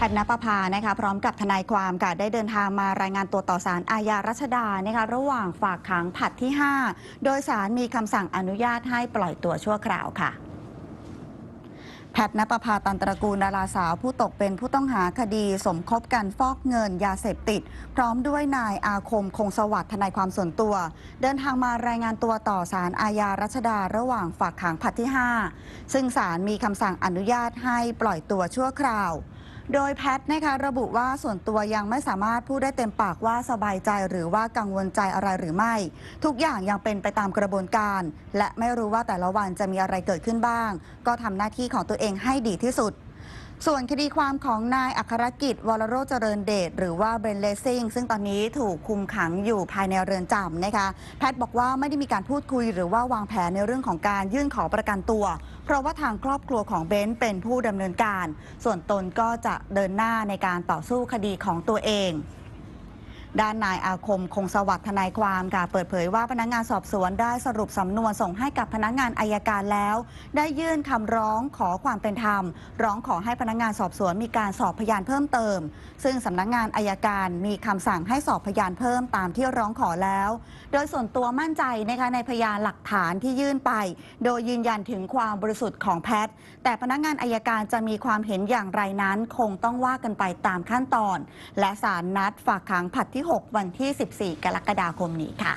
แพทย์นปภานะคะพร้อมกับทนายความค่ะได้เดินทางมารายงานตัวต่อศาลอาญารัชดานะคะระหว่างฝากขังผัดที่ 5 โดยศาลมีคำสั่งอนุญาตให้ปล่อยตัวชั่วคราวค่ะแพทย์นปภาตันตระกูลดาราสาวผู้ตกเป็นผู้ต้องหาคดีสมคบกันฟอกเงินยาเสพติด พร้อมด้วยนายอาคมคงสวัสดิ์ทนายความส่วนตัว เดินทางมารายงานตัวต่อศาลอาญารัชดาระหว่างฝากขังผัดที่ 5 ซึ่งศาลมีคำสั่งอนุญาตให้ปล่อยตัวชั่วคราว โดยแพทย์นะคะระบุว่าส่วนตัวยังไม่สามารถพูดได้เต็มปากว่าสบายใจหรือว่ากังวลใจอะไรหรือไม่ ทุกอย่างยังเป็นไปตามกระบวนการ และไม่รู้ว่าแต่ละวันจะมีอะไรเกิดขึ้นบ้าง ก็ทำหน้าที่ของตัวเองให้ดีที่สุด ส่วนคดีความของนายอัครกิจ วรโรจเจริญเดชหรือว่าเบรนเลซิ่งซึ่งตอนนี้ถูกคุมขังอยู่ภายในเรือนจำนะคะแพทย์บอกว่าไม่ได้มีการพูดคุยหรือว่าวางแผนในเรื่องของการยื่นขอประกันตัว เพราะว่าทางครอบครัวของเบนเป็นผู้ดำเนินการ ส่วนตนก็จะเดินหน้าในการต่อสู้คดีของตัวเอง ด้านนายอาคมคงสวัสดิ์ทนายความค่ะเปิดเผยว่าพนักงานสอบสวนได้สรุปสำนวนส่งให้กับพนักงานอายการแล้ว ได้ยื่นคำร้องขอความเป็นธรรม ร้องขอให้พนักงานสอบสวนมีการสอบพยานเพิ่มเติม ซึ่งสำนักงานอายการมีคำสั่งให้สอบพยานเพิ่มตามที่ร้องขอแล้ว โดยส่วนตัวมั่นใจนะคะในพยานหลักฐานที่ยื่นไป โดยยืนยันถึงความบริสุทธิ์ของแพทย์แต่พนักงานอายการจะมีความเห็นอย่างไรนั้น คงต้องว่ากันไปตามขั้นตอน และศาลนัดฝากขังผัดที่ 6 วันที่ 14 กรกฎาคมนี้ค่ะ